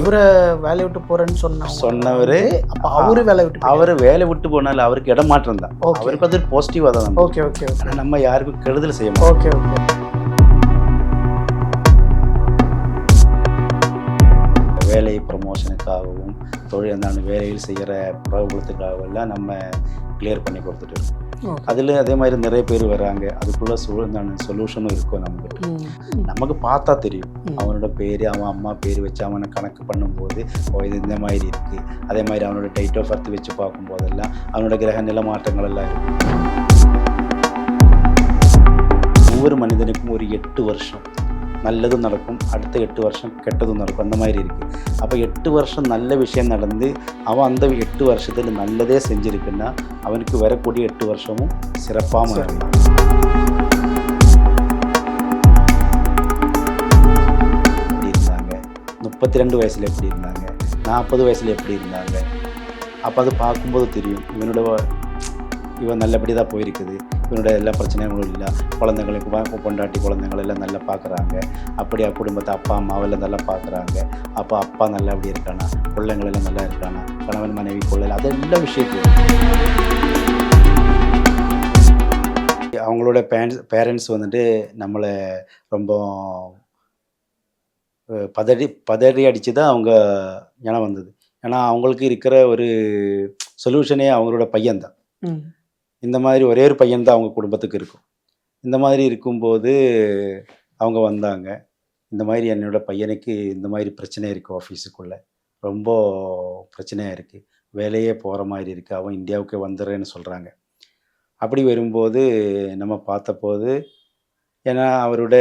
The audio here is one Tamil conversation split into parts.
இவரை வேலையை விட்டு போறேன்னு சொன்ன சொன்னவரு அப்ப அவரு வேலையை விட்டு அவர் வேலை விட்டு போனாலும் அவருக்கு இடமாற்றம் தான். அவருக்கு அது பாசிட்டிவாக தான் ஓகே ஓகே ஓகே நம்ம யாருக்கும் கெடுதல் செய்ய ஓகே ஓகே வேலை ப்ரமோஷனுக்காகவும் தொழில் அந்த வேலையில் செய்கிற பிரபலத்துக்காகவும் எல்லாம் நம்ம கிளியர் பண்ணி கொடுத்துட்டு இருக்கோம். அதில் அதே மாதிரி நிறைய பேர் வராங்க. அதுக்குள்ள சூழ்ந்தான சொல்யூஷனும் இருக்கும் ம், நமக்கு பார்த்தா தெரியும். அவனோட பேர் அவன் அம்மா பேர் வச்சு அவனை கணக்கு பண்ணும்போது ஓ இது இந்த மாதிரி இருக்குது அதே மாதிரி அவனோட டேட் ஆஃப் பர்த் வச்சு பார்க்கும்போதெல்லாம் அவனோட கிரக நில மாற்றங்கள் எல்லாம் இருக்கும் ஒவ்வொரு மனிதனுக்கும் ஒரு எட்டு வருஷம். நல்லதும் நடக்கும் அடுத்த எட்டு வருஷம் கெட்டதும் நடக்கும் அந்த மாதிரி இருக்குது அப்போ எட்டு வருஷம் நல்ல விஷயம் நடந்து அவன் அந்த எட்டு வருஷத்தில் நல்லதே செஞ்சுருக்குன்னா அவனுக்கு வரக்கூடிய எட்டு வருஷமும் சிறப்பாக. மாறும். எப்படி இருந்தாங்க? முப்பத்தி ரெண்டு வயசில் எப்படி இருந்தாங்க? நாற்பது வயசில் எப்படி இருந்தாங்க? அப்போ அது பார்க்கும்போது தெரியும் இவனோட இவன் நல்லபடி தான் போயிருக்குது. இவனுடைய எல்லா பிரச்சனைகளும் இல்லை. குழந்தைங்களுக்கு பொண்டாட்டி குழந்தைகள் எல்லாம் நல்லா பார்க்குறாங்க அப்படியே குடும்பத்தை அப்பா அம்மாவெல்லாம் நல்லா பார்க்குறாங்க அப்போ அப்பா நல்லா அப்படி இருக்கானா? பிள்ளைங்களெல்லாம் நல்லா இருக்கானா? கணவன் மனைவி பிள்ளைகள் எல்லா விஷயத்தையும். அவங்களோட பேரண்ட்ஸ் பேரண்ட்ஸ் வந்துட்டு நம்மளை ரொம்ப பதடி பதறி பதறி அடித்து தான் அவங்க ஞானம் வந்தது. ஏன்னா அவங்களுக்கு இருக்கிற ஒரு சொல்யூஷனே அவங்களோட பையன்தான். இந்த மாதிரி ஒரே ஒரு பையன் தான் அவங்க குடும்பத்துக்கு இருக்கும். இந்த மாதிரி இருக்கும்போது அவங்க வந்தாங்க. இந்த மாதிரி என்னோட பையனுக்கு இந்த மாதிரி பிரச்சனை இருக்குது ஆஃபீஸுக்குள்ளே ரொம்ப பிரச்சனையாக இருக்குது வேலையே போகிற மாதிரி இருக்குது அவன் இந்தியாவுக்கு வந்துடுறேன்னு சொல்கிறாங்க அப்படி வரும்போது நம்ம பார்த்தபோது ஏன்னா அவரோட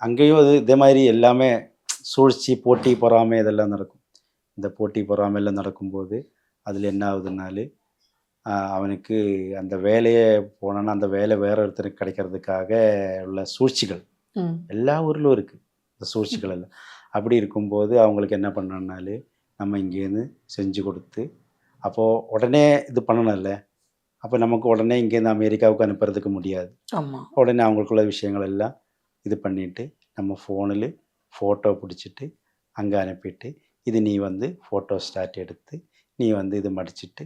அங்கேயும் அது இதே மாதிரி எல்லாமே சூழ்ச்சி போட்டி பொறாமை இதெல்லாம் நடக்கும். இந்த போட்டி பொறாமை எல்லாம் நடக்கும்போது அதில் என்ன ஆகுதுனாலும் அவனுக்கு அந்த வேலையை போனோன்னா அந்த வேலை வேற ஒருத்தருக்கு கிடைக்கிறதுக்காக உள்ள சூழ்ச்சிகள். எல்லா ஊர்லும் இருக்குது இந்த சூழ்ச்சிகள் எல்லாம். அப்படி இருக்கும்போது அவங்களுக்கு என்ன பண்ணனாலே நம்ம இங்கேருந்து செஞ்சு கொடுத்து அப்போது உடனே இது பண்ணணும்ல. அப்போ நமக்கு உடனே இங்கேருந்து அமெரிக்காவுக்கு அனுப்புறதுக்கு முடியாது. உடனே அவங்களுக்குள்ள விஷயங்கள் எல்லாம் இது பண்ணிட்டு நம்ம ஃபோனில் ஃபோட்டோ பிடிச்சிட்டு அங்கே அனுப்பிட்டு இது நீ வந்து ஃபோட்டோ ஸ்டார்ட் எடுத்து நீ வந்து இது மடிச்சிட்டு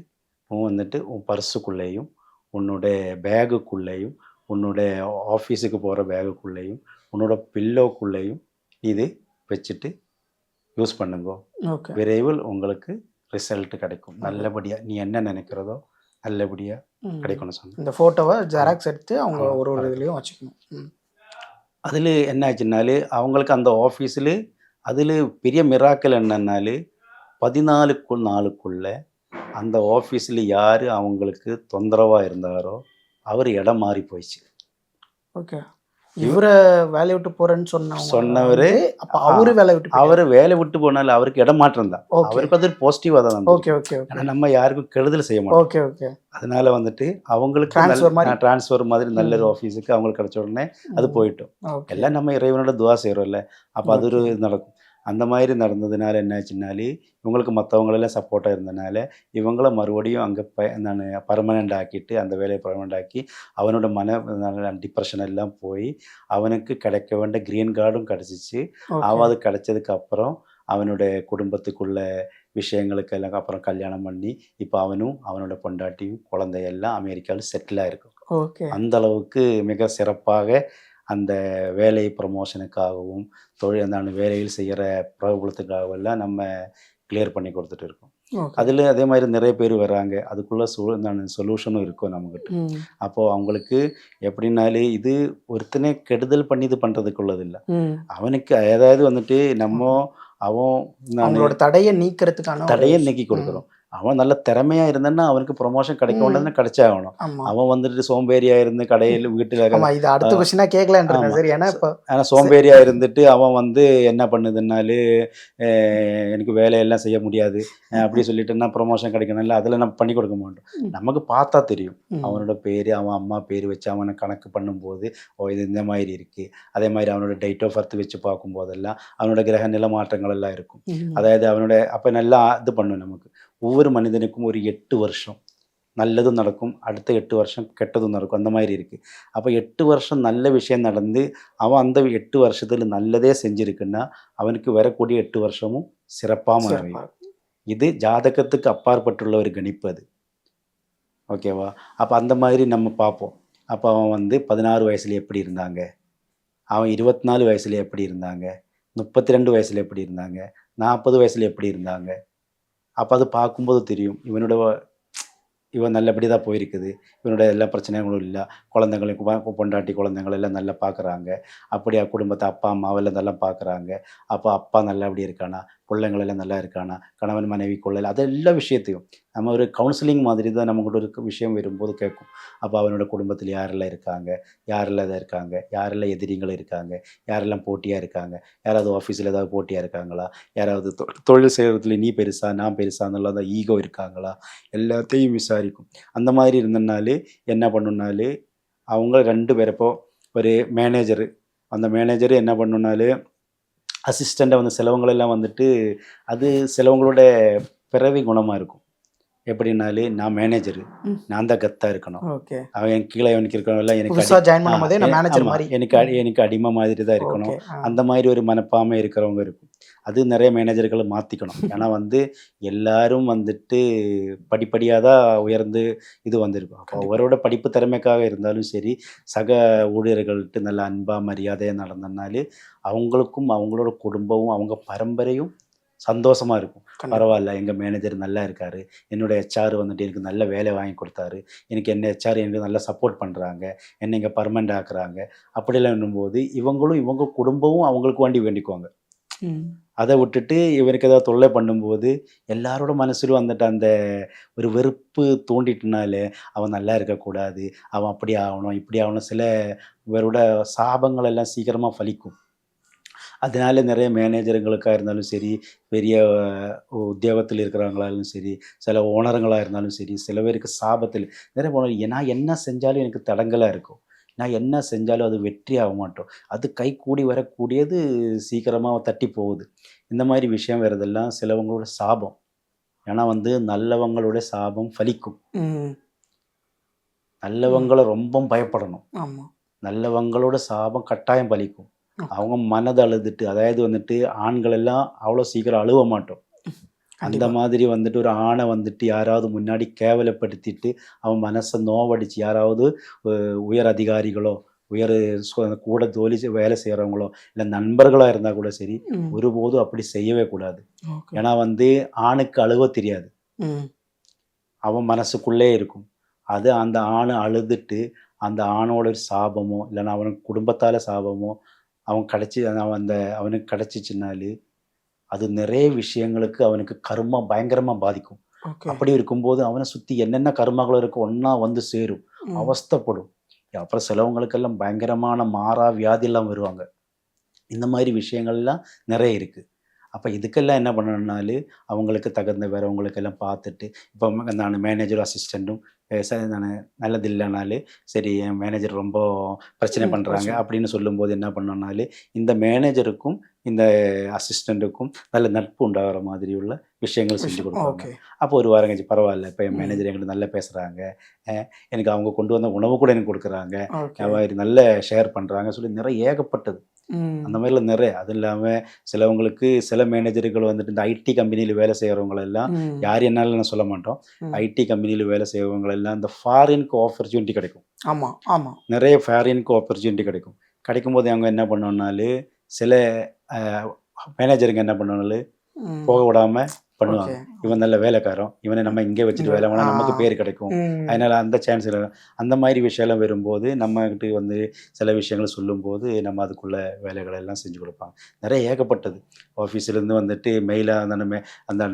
வந்துட்டு உன் பர்ஸுக்குள்ளேயும் உன்னோட பேகுக்குள்ளேயும் உன்னோட ஆஃபீஸுக்கு போகிற பேகுக்குள்ளேயும் உன்னோட பில்லோக்குள்ளேயும் இது வச்சுட்டு யூஸ் பண்ணுங்க. ஓகே. விரைவில் உங்களுக்கு ரிசல்ட் கிடைக்கும். நல்லபடியாக நீ என்ன நினைக்கிறதோ நல்லபடியாக. கிடைக்கும்னு சொன்னேன் இந்த போட்டோவை ஜெராக்ஸ் எடுத்து அவங்க ஒரு ஒரு. இதுலயும் வச்சுக்கணும். அதில் என்ன ஆச்சுனாலே அவங்களுக்கு அந்த ஆஃபீஸில் அதில் பெரிய மிராக்கள் என்னன்னாலே பதினாலுக்கு நாளுக்குள்ள அந்த ஆஃபீஸில் யார் அவங்களுக்கு தொந்தரவாக இருந்தாரோ அவர் இடம் மாறி போயிடுச்சு. ஓகே. இவரை வேலையை விட்டு போறேன்னு சொன்ன சொன்னவரு, அப்ப அவரு வேலையை விட்டு அவர் வேலை விட்டு போனாலும் அவருக்கு இடமாற்றம் தான். ஓகே. அவருக்கு அது பாசிட்டிவாக தான். Okay okay okay. ஆனா நம்ம யாருக்கும் கெடுதல் செய்ய மாட்டோம். Okay okay. அதனால வந்துட்டு அவங்களுக்கு. டிரான்ஸ்ஃபர் மாதிரி. நல்ல ஒரு. ஆஃபீஸுக்கு அவங்களுக்கு கிடைச்ச உடனே அது போயிட்டோம். எல்லாம் நம்ம இறைவனோட துவா செய்கிறோம்ல அப்போ அது ஒரு நடக்கும். அந்த மாதிரி நடந்ததுனால என்னாச்சுனாலே இவங்களுக்கு மற்றவங்களெல்லாம் சப்போர்ட்டாக இருந்தனால இவங்கள மறுபடியும் அங்கே ப நான் பர்மனெண்ட் ஆக்கிட்டு அந்த வேலையை பர்மனெண்ட் ஆக்கி அவனோட மன டிப்ரெஷன் எல்லாம் போய் அவனுக்கு கிடைக்க வேண்டிய க்ரீன் கார்டும் கிடச்சிச்சு. அவன் அது கிடைச்சதுக்கு அப்புறம் அவனோட குடும்பத்துக்குள்ள விஷயங்களுக்கு எல்லாம் அப்புறம் கல்யாணம் பண்ணி இப்போ அவனும் அவனோட பொண்டாட்டியும் குழந்தையெல்லாம் அமெரிக்காவில் செட்டில் ஆயிருக்கும் ஓகே அந்த அளவுக்கு மிக சிறப்பாக அந்த வேலை ப்ரமோஷனுக்காகவும் தொழில் அந்த வேலையில் செய்கிற பிரபலத்துக்காகவும் எல்லாம் நம்ம கிளியர் பண்ணி கொடுத்துட்டு இருக்கோம். அதில் அதே மாதிரி நிறைய பேர் வராங்க. அதுக்குள்ள சூழ்ந்தான சொல்யூஷனும் இருக்கும் நம்மக்கிட்ட ம். அப்போது அவங்களுக்கு எப்படின்னாலே இது ஒருத்தனே கெடுதல் பண்ணி இது பண்ணுறதுக்குள்ளது இல்லை ம். அவனுக்கு அதாவது வந்துட்டு நம்ம அவன் அவங்களோட தடையை நீக்கிறதுக்கான தடையை நீக்கி கொடுக்குறோம் அவன் நல்ல திறமையா இருந்தான்னா அவனுக்கு ப்ரொமோஷன் கிடைக்க ம். வேண்டியதுன்னு கிடைச்சே ஆகணும். அவன் வந்துட்டு சோம்பேறியா இருந்து கடையில் வீட்டில் இது அடுத்த. கொஸ்டினா கேட்கலான். சரி ஏன்னா இப்ப ஆனால் சோம்பேறியா இருந்துட்டு அவன் வந்து என்ன பண்ணுதுன்னாலே எனக்கு வேலையெல்லாம் செய்ய முடியாது. அப்படி சொல்லிட்டுன்னா ப்ரொமோஷன் கிடைக்கணும்ல அதில் நம்ம பண்ணி கொடுக்க மாட்டோம். நமக்கு பார்த்தா தெரியும். அவனோட பேர் அவன் அம்மா பேர் வச்சு அவனை கணக்கு பண்ணும்போது ஓ இது இந்த மாதிரி இருக்கு. அதே மாதிரி அவனோட டேட் ஆஃப் பர்த் வச்சு பார்க்கும்போதெல்லாம் அவனோட கிரக நில மாற்றங்கள் எல்லாம் இருக்கும். அதாவது அவனோட அப்போ நல்லா இது பண்ணும் நமக்கு. ஒவ்வொரு மனிதனுக்கும் ஒரு எட்டு வருஷம். நல்லதும் நடக்கும் அடுத்த எட்டு வருஷம் கெட்டதும் நடக்கும். அந்த மாதிரி இருக்குது அப்போ எட்டு வருஷம் நல்ல விஷயம் நடந்து அவன் அந்த எட்டு வருஷத்தில் நல்லதே செஞ்சுருக்குன்னா அவனுக்கு வரக்கூடிய எட்டு வருஷமும் சிறப்பாக சிறப்பா. இது ஜாதகத்துக்கு அப்பாற்பட்டுள்ள ஒரு கணிப்பு அது. ஓகேவா அப்போ அந்த மாதிரி நம்ம பார்ப்போம். அப்போ அவன் வந்து பதினாறு வயசுல எப்படி இருந்தாங்க? அவன் இருபத்தி நாலு வயசுல எப்படி இருந்தாங்க? முப்பத்தி ரெண்டு வயசுல எப்படி இருந்தாங்க? நாற்பது வயசுல எப்படி இருந்தாங்க? அப்போ அது பார்க்கும்போது தெரியும். இவனோட இவன் நல்லபடி தான் போயிருக்குது. இவனோட எல்லா பிரச்சனைகளும் இல்லை. குழந்தைங்களையும் பொண்டாட்டி குழந்தைங்களை எல்லாம் நல்லா பார்க்குறாங்க அப்படி குடும்பத்தை அப்பா அம்மாவெல்லாம் நல்லா பார்க்குறாங்க அப்போ அப்பா நல்லபடி இருக்கானா? பிள்ளைங்களெல்லாம் நல்லா இருக்கானா? கணவன் மனைவி கொள்ளல் அது எல்லா விஷயத்தையும். நம்ம ஒரு கவுன்சிலிங் மாதிரி தான் நம்மகிட்ட ஒரு விஷயம் வரும்போது கேட்கும். அப்போ அவனோட குடும்பத்தில் யாரெல்லாம் இருக்காங்க? யாரெல்லாம் இதாக இருக்காங்க? யாரெல்லாம் எதிரிகள் இருக்காங்க? யாரெல்லாம் போட்டியாக இருக்காங்க? யாராவது ஆஃபீஸில் ஏதாவது போட்டியாக இருக்காங்களா? யாராவது தொ- தொழில் செய்கிறதுல நீ பெருசா நான் பெருசான்னுலாம் தான் ஈகோ இருக்காங்களா? எல்லாத்தையும் விசாரிக்கும். அந்த மாதிரி இருந்தனாலே என்ன பண்ணுனாலே அவங்க ரெண்டு பேரப்போ ஒரு மேனேஜரு அந்த மேனேஜர் என்ன பண்ணுனாலே அசிஸ்டண்ட்டை வந்து சிலவங்களெல்லாம் வந்துட்டு அது சிலவங்களோட பிறவி குணமாக இருக்கும். எப்படின்னாலே நான் மேனேஜரு. நான் தான் கத்தாக இருக்கணும். ஓகே. அவன் என் கீழே எனக்கு இருக்கவங்களாம் எனக்கு எனக்கு எனக்கு அடிமை மாதிரி தான் இருக்கணும். அந்த மாதிரி ஒரு மனப்பான்மை இருக்கிறவங்க இருக்கும். அது நிறைய மேனேஜர்களை மாற்றிக்கணும் ஏன்னா வந்து எல்லாரும் வந்துட்டு படிப்படியாக தான் உயர்ந்து இது வந்திருக்கும். அப்போ. அவரோட படிப்பு திறமைக்காக இருந்தாலும் சரி சக ஊழியர்கள்ட்ட நல்ல அன்பா மரியாதையாக நடந்தனாலே அவங்களுக்கும் அவங்களோட குடும்பமும் அவங்க பரம்பரையும் சந்தோஷமா இருக்கும். பரவாயில்ல எங்கள் மேனேஜர் நல்லா இருக்காரு. என்னோட ஹெச்ஆர் வந்துட்டு எனக்கு நல்ல வேலை வாங்கி கொடுத்தாரு. எனக்கு என்ன ஹெச்ஆர் எனக்கு நல்லா சப்போர்ட் பண்ணுறாங்க என்னை இங்கே பர்மனெண்ட் ஆக்குறாங்க. அப்படிலாம் என்னும்போது இவங்களும் இவங்க குடும்பமும் அவங்களுக்கு வேண்டி வேண்டிக்குவாங்க. அதை விட்டுட்டு இவனுக்கு ஏதாவது தொல்லை பண்ணும்போது எல்லாரோட மனசிலும் வந்துட்டு அந்த ஒரு வெறுப்பு தோண்டிட்டுனாலே அவன் நல்லா இருக்கக்கூடாது அவன் அப்படி ஆகணும் இப்படி ஆகணும் சில இவரோட சாபங்கள் எல்லாம் சீக்கிரமாக ஃபலிக்கும் அதனால நிறைய மேனேஜருங்களுக்காக இருந்தாலும் சரி பெரிய உத்தியோகத்தில் இருக்கிறவங்களாலும் சரி சில ஓனருங்களாக இருந்தாலும் சரி சில பேருக்கு சாபத்தில் நிறைய ஓனர் நான் என்ன செஞ்சாலும் எனக்கு தடங்கலாக இருக்கும். நான் என்ன செஞ்சாலும் அது வெற்றி ஆக மாட்டோம். அது கை கூடி வரக்கூடியது சீக்கிரமாக தட்டி போகுது. இந்த மாதிரி விஷயம் வரதெல்லாம் சிலவங்களோட சாபம். ஏன்னா வந்து நல்லவங்களோட சாபம் ஃபலிக்கும். நல்லவங்களை ரொம்ப பயப்படணும். ஆமா. நல்லவங்களோட சாபம் கட்டாயம் பலிக்கும். அவங்க மனதை அழுதுட்டு அதாவது வந்துட்டு ஆண்கள் எல்லாம் அவ்வளோ சீக்கிரம் அழுவ மாட்டோம். அந்த. மாதிரி வந்துட்டு ஒரு ஆணை வந்துட்டு யாராவது முன்னாடி கேவலப்படுத்திட்டு அவன் மனசை நோவடிச்சு யாராவது உயர் அதிகாரிகளோ உயர் கூட செ- வேலை செய்கிறவங்களோ இல்லை நண்பர்களாக இருந்தால் கூட சரி. ஒருபோதும் அப்படி செய்யவே கூடாது. ஏன்னா வந்து ஆணுக்கு அழுவ தெரியாது. அவன் மனசுக்குள்ளே இருக்கும் அது அந்த ஆணை அழுதுட்டு அந்த ஆணோட சாபமோ இல்லைன்னா அவனுக்கு குடும்பத்தால் சாபமோ அவன் கிடச்சி அவன் அந்த அவனுக்கு கிடச்சிச்சினாலே அது நிறைய விஷயங்களுக்கு அவனுக்கு கர்மா பயங்கரமாக பாதிக்கும். அப்படி இருக்கும்போது அவனை சுற்றி என்னென்ன கர்மங்களும் இருக்கு ஒன்றா வந்து சேரும். அவஸ்தைப்படும். அப்புறம் சிலவங்களுக்கெல்லாம் பயங்கரமான மாறா வியாதியெல்லாம் வருவாங்க. இந்த மாதிரி விஷயங்கள்லாம் நிறைய இருக்குது அப்போ இதுக்கெல்லாம் என்ன பண்ணணும்னாலே அவங்களுக்கு தகுந்த வேறவங்களுக்கெல்லாம் பார்த்துட்டு இப்போ நான் மேனேஜரும் அசிஸ்டண்ட்டும் நான் நல்லது இல்லைனாலே சரி என் மேனேஜர் ரொம்ப பிரச்சனை பண்ணுறாங்க. அப்படின்னு சொல்லும்போது என்ன பண்ணோம்னாலே இந்த மேனேஜருக்கும் இந்த அசிஸ்டண்ட்டுக்கும் நல்ல நட்பு உண்டாகிற மாதிரி உள்ள விஷயங்கள் செஞ்சு. கொடுப்பாங்க ஓகே. அப்போ ஒரு வாரம் கழிச்சு பரவாயில்ல இப்போ என். மேனேஜர் எங்கிட்ட நல்லா பேசுகிறாங்க எனக்கு அவங்க கொண்டு வந்த உணவு கூட எனக்கு கொடுக்குறாங்க நல்ல ஷேர் பண்ணுறாங்க சொல்லி நிறைய ஏகப்பட்டது. அந்த மாதிரிலாம் நிறைய அது இல்லாமல் சிலவங்களுக்கு சில மேனேஜர்கள் வந்துட்டு இந்த ஐடி கம்பெனியில் வேலை செய்கிறவங்களெல்லாம். யார் என்னாலும் நான் சொல்ல மாட்டோம். ஐடி கம்பெனியில் வேலை செய்கிறவங்களெல்லாம் இந்த ஃபாரினுக்கு ஆப்பர்ச்சுனிட்டி கிடைக்கும் ஆமா ஆமா நிறைய ஃபாரினுக்கு ஆப்பர்ச்சுனிட்டி கிடைக்கும் கிடைக்கும்போது அவங்க என்ன பண்ணோம்னாலே சில மேனேஜருங்க என்ன பண்ணோம்னாலும். போக விடாம பண்ணுவாங்க. இவன் நல்ல வேலைக்காரன் இவனை நம்ம இங்கே வச்சுட்டு வேலை பண்ணா நமக்கு. பேர் கிடைக்கும். அதனால அந்த சான்ஸ் அந்த மாதிரி விஷயம்லாம் வரும்போது நம்மகிட்ட வந்து சில விஷயங்கள் சொல்லும்போது நம்ம அதுக்குள்ள வேலைகளை எல்லாம் செஞ்சு கொடுப்பாங்க நிறைய ஏகப்பட்டது ஆஃபீஸ்லேருந்து வந்துட்டு மெயிலாக அந்த அந்த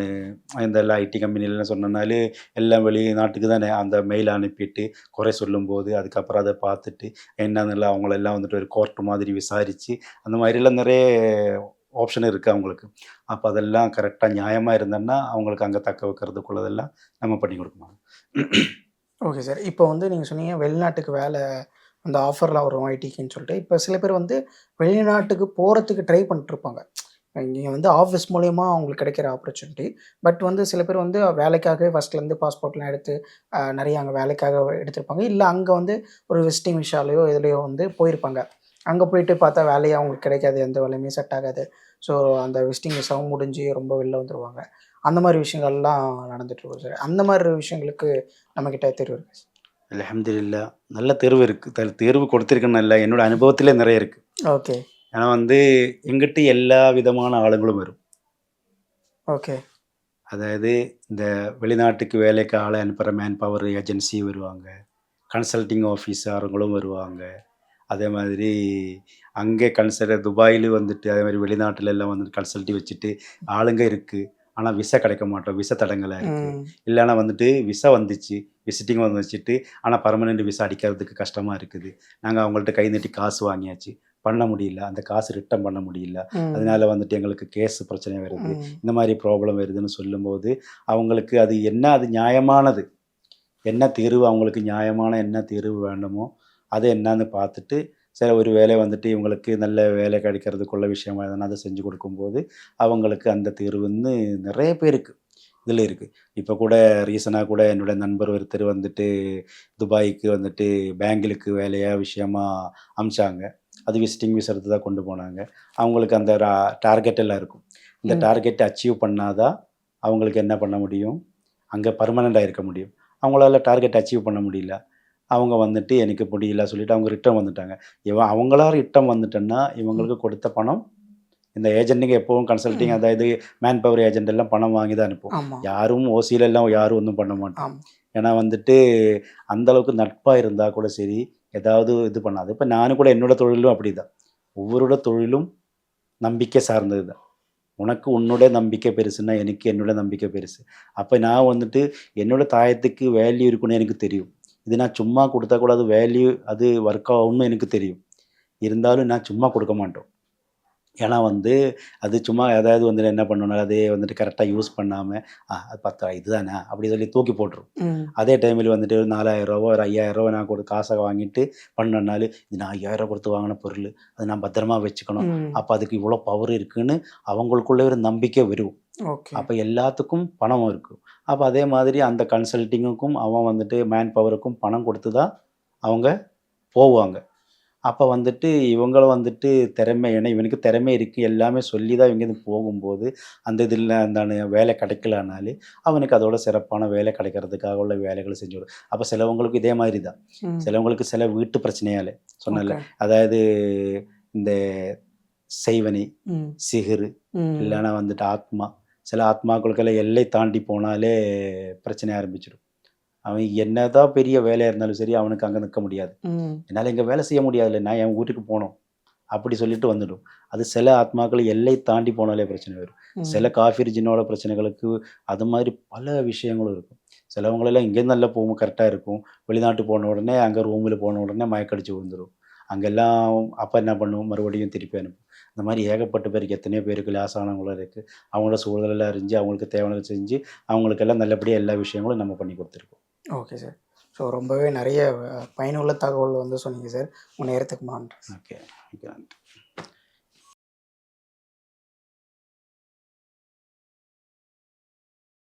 இந்த எல்லாம் ஐடி கம்பெனிலாம் சொன்னனாலே எல்லாம் வெளிநாட்டுக்கு தானே அந்த மெயில் அனுப்பிட்டு குறை சொல்லும்போது அதுக்கப்புறம் அதை பார்த்துட்டு என்னன்னு அவங்களெல்லாம் வந்துட்டு ஒரு கோர்ட் மாதிரி விசாரித்து அந்த மாதிரிலாம் நிறைய ஆப்ஷன் இருக்குது அவங்களுக்கு? அப்போ அதெல்லாம் கரெக்டாக நியாயமாக இருந்தோன்னா அவங்களுக்கு அங்கே தக்க வைக்கிறதுக்குள்ளதெல்லாம் நம்ம பண்ணி கொடுக்கணும். ஓகே சார் இப்போ வந்து நீங்கள் சொன்னீங்க வெளிநாட்டுக்கு வேலை அந்த ஆஃபர்லாம் வரும் ஐடிக்குன்னு சொல்லிட்டு. இப்போ சில பேர் வந்து வெளிநாட்டுக்கு போகிறதுக்கு ட்ரை பண்ணிட்டுருப்பாங்க இங்கே வந்து ஆஃபீஸ் மூலயமா அவங்களுக்கு கிடைக்கிற ஆப்பர்ச்சுனிட்டி பட் வந்து சில பேர் வந்து வேலைக்காகவே ஃபஸ்ட்லேருந்து பாஸ்போர்ட்லாம் எடுத்து நிறைய அங்கே வேலைக்காக எடுத்திருப்பாங்க. இல்லை அங்கே வந்து ஒரு விசிட்டிங் விஷாலையோ இதுலேயோ வந்து போயிருப்பாங்க. அங்கே போயிட்டு பார்த்தா வேலையே அவங்களுக்கு கிடைக்காது எந்த வேலையுமே செட் ஆகாது. ஸோ அந்த விசிட்டிங் விசாவும் முடிஞ்சு ரொம்ப வெளில வந்துடுவாங்க அந்த மாதிரி விஷயங்கள்லாம் நடந்துட்டு இருக்கும் சார் அந்த மாதிரி விஷயங்களுக்கு நம்மக்கிட்ட தெரிவு இருக்கு அல்ஹம்துலில்லா நல்ல தேர்வு இருக்குது தேர்வு கொடுத்துருக்கேன்னு இல்லை என்னோட அனுபவத்திலே நிறைய இருக்குது ஓகே ஏன்னா வந்து எங்கிட்ட எல்லா விதமான ஆளுங்களும் வரும். ஓகே அதாவது இந்த வெளிநாட்டுக்கு வேலைக்கு ஆளை அனுப்புகிற மேன் பவர் ஏஜென்சி வருவாங்க கன்சல்டிங் ஆஃபீஸாரங்களும் வருவாங்க. அதே மாதிரி அங்கே கன்சல்ட் துபாயில் வந்துட்டு அதே மாதிரி வெளிநாட்டுல எல்லாம் வந்துட்டு கன்சல்ட்டி வச்சுட்டு ஆளுங்க இருக்குது ஆனால் விசா கிடைக்க மாட்டோம். விசா தடங்கலாக இருக்குது இல்லைன்னா வந்துட்டு விசா வந்துச்சு. விசிட்டிங் வந்து வச்சுட்டு ஆனால் பர்மனெண்ட் விசா அடிக்கிறதுக்கு கஷ்டமாக இருக்குது. நாங்கள் அவங்கள்ட்ட கை நீட்டி காசு வாங்கியாச்சு. பண்ண முடியல. அந்த காசு ரிட்டர்ன் பண்ண முடியல. அதனால வந்துட்டு எங்களுக்கு கேஸ் பிரச்சனை வருது. இந்த மாதிரி ப்ராப்ளம் வருதுன்னு சொல்லும்போது அவங்களுக்கு அது என்ன அது நியாயமானது? என்ன தீர்வு? அவங்களுக்கு நியாயமான என்ன தீர்வு வேண்டுமோ அது என்னன்னு பார்த்துட்டு சில ஒரு வேலை வந்துட்டு இவங்களுக்கு நல்ல வேலை கிடைக்கிறதுக்குள்ள விஷயமா எதனா அதை செஞ்சு கொடுக்கும்போது அவங்களுக்கு அந்த தீர்வுன்னு நிறைய பேருக்கு இதில் இருக்குது இப்போ கூட ரீசனாக கூட என்னோட நண்பர் ஒருத்தர் வந்துட்டு துபாய்க்கு வந்துட்டு பேங்கிலுக்கு வேலையாக விஷயமா அமிச்சாங்க. அது விசிட்டிங் விசாரத்து தான் கொண்டு போனாங்க. அவங்களுக்கு அந்த டார்கெட் எல்லாம் இருக்கும். இந்த. டார்கெட்டை அச்சீவ் பண்ணாதான் அவங்களுக்கு என்ன பண்ண முடியும்? அங்கே பர்மனெண்ட்டாக இருக்க முடியும். அவங்களால டார்கெட் அச்சீவ் பண்ண முடியல. அவங்க வந்துட்டு எனக்கு முடியல சொல்லிட்டு அவங்க ரிட்டர்ன் வந்துட்டாங்க. இவன் அவங்களா ரிட்டர்ன் வந்துட்டேன்னா இவங்களுக்கு கொடுத்த பணம் இந்த ஏஜென்ட்டுங்க எப்பவும் கன்சல்டிங் ம். அதாவது மேன் பவர் ஏஜென்ட் எல்லாம் பணம் வாங்கி தான் அனுப்பும் ஆமாம் யாரும் ஓசியில எல்லாம் யாரும் ஒன்றும் பண்ண மாட்டோம். ஏன்னா வந்துட்டு அந்த அளவுக்கு நட்பாக இருந்தால் கூட சரி ஏதாவது இது பண்ணாது. இப்போ நானும் கூட என்னோட தொழிலும் அப்படிதான். ஒவ்வொருட தொழிலும் நம்பிக்கை சார்ந்தது தான் உனக்கு உன்னோட நம்பிக்கை பெருசுன்னா எனக்கு என்னோட நம்பிக்கை பெருசு. அப்போ நான் வந்துட்டு என்னோட தாயத்துக்கு வேல்யூ இருக்குன்னு எனக்கு தெரியும். இது நான் சும்மா கொடுத்தா கூட அது வேல்யூ அது ஒர்க் ஆகும்னு எனக்கு தெரியும். இருந்தாலும் நான் சும்மா கொடுக்க மாட்டோம். ஏன்னா வந்து அது சும்மா ஏதாவது வந்துட்டு என்ன பண்ணணும் அதே வந்துட்டு கரெக்டாக யூஸ் பண்ணாமல் ஆ அது பத்தா இதுதானே? அப்படி சொல்லி தூக்கி போட்டுரும். அதே டைமில் வந்துட்டு ஒரு நாலாயிரம் ரூபா ஒரு ஐயாயிரம் ரூபா நான் கொடு காசை வாங்கிட்டு பண்ணனாலும் இது நான் ஐயாயிரம் ரூபா கொடுத்து வாங்கின பொருள். அது நான் பத்திரமா வச்சுக்கணும். அப்போ அதுக்கு இவ்வளோ பவர் இருக்குன்னு அவங்களுக்குள்ள ஒரு நம்பிக்கை வரும். அப்போ எல்லாத்துக்கும் பணம் இருக்கும் அப்போ அதே மாதிரி அந்த கன்சல்டிங்குக்கும் அவன் வந்துட்டு மேன் பவருக்கும் பணம் கொடுத்து தான் அவங்க போவாங்க. அப்போ வந்துட்டு இவங்கள வந்துட்டு திறமை ஏன்னா இவனுக்கு திறமை இருக்குது எல்லாமே சொல்லி தான் இவங்க இது போகும்போது அந்த இதில் அந்த வேலை கிடைக்கலனாலே அவனுக்கு அதோட சிறப்பான வேலை கிடைக்கிறதுக்காக உள்ள வேலைகளை செஞ்சு விடும் அப்போ சிலவங்களுக்கு இதே மாதிரி தான் சிலவங்களுக்கு சில வீட்டு பிரச்சனையால சொன்னல அதாவது இந்த செய்வனி சிகிரு இல்லைன்னா வந்துட்டு ஆத்மா சில ஆத்மாக்களுக்கெல்லாம் எல்லை தாண்டி போனாலே பிரச்சனை ஆரம்பிச்சிடும். அவன் என்னதான் பெரிய வேலையாக இருந்தாலும் சரி அவனுக்கு அங்கே நிற்க முடியாது. என்னால் இங்கே வேலை செய்ய முடியாதுல்ல நான் என் வீட்டுக்கு போகணும். அப்படி சொல்லிட்டு வந்துடும். அது சில ஆத்மாக்கள் எல்லை தாண்டி போனாலே பிரச்சனை வரும். சில காஃபீர் ஜின்னோட பிரச்சனைகளுக்கு அது மாதிரி பல விஷயங்களும் இருக்கும். சிலவங்களெல்லாம் இங்கேருந்து நல்லா போகும் கரெக்டாக இருக்கும். வெளிநாட்டு போன உடனே அங்கே ரூமில் போன உடனே மயக்கடிச்சு விழுந்துரும். அங்கெல்லாம் அப்போ என்ன பண்ணுவோம்? மறுபடியும் திருப்பி அனுப்பும் இந்த மாதிரி ஏகப்பட்ட பேருக்கு எத்தனையோ பேருக்கு லாசானவங்களும் இருக்குது அவங்களோட சூழலெல்லாம் அறிஞ்சு அவங்களுக்கு தேவையானதை செஞ்சு அவங்களுக்கெல்லாம் நல்லபடியாக எல்லா விஷயங்களும் நம்ம பண்ணி கொடுத்துருக்கோம். ஓகே சார் ஸோ ரொம்பவே நிறைய பயனுள்ள தகவல் வந்து சொன்னீங்க சார் உங்கள் நேரத்துக்கு மான் ஓகே ஓகே நன்றி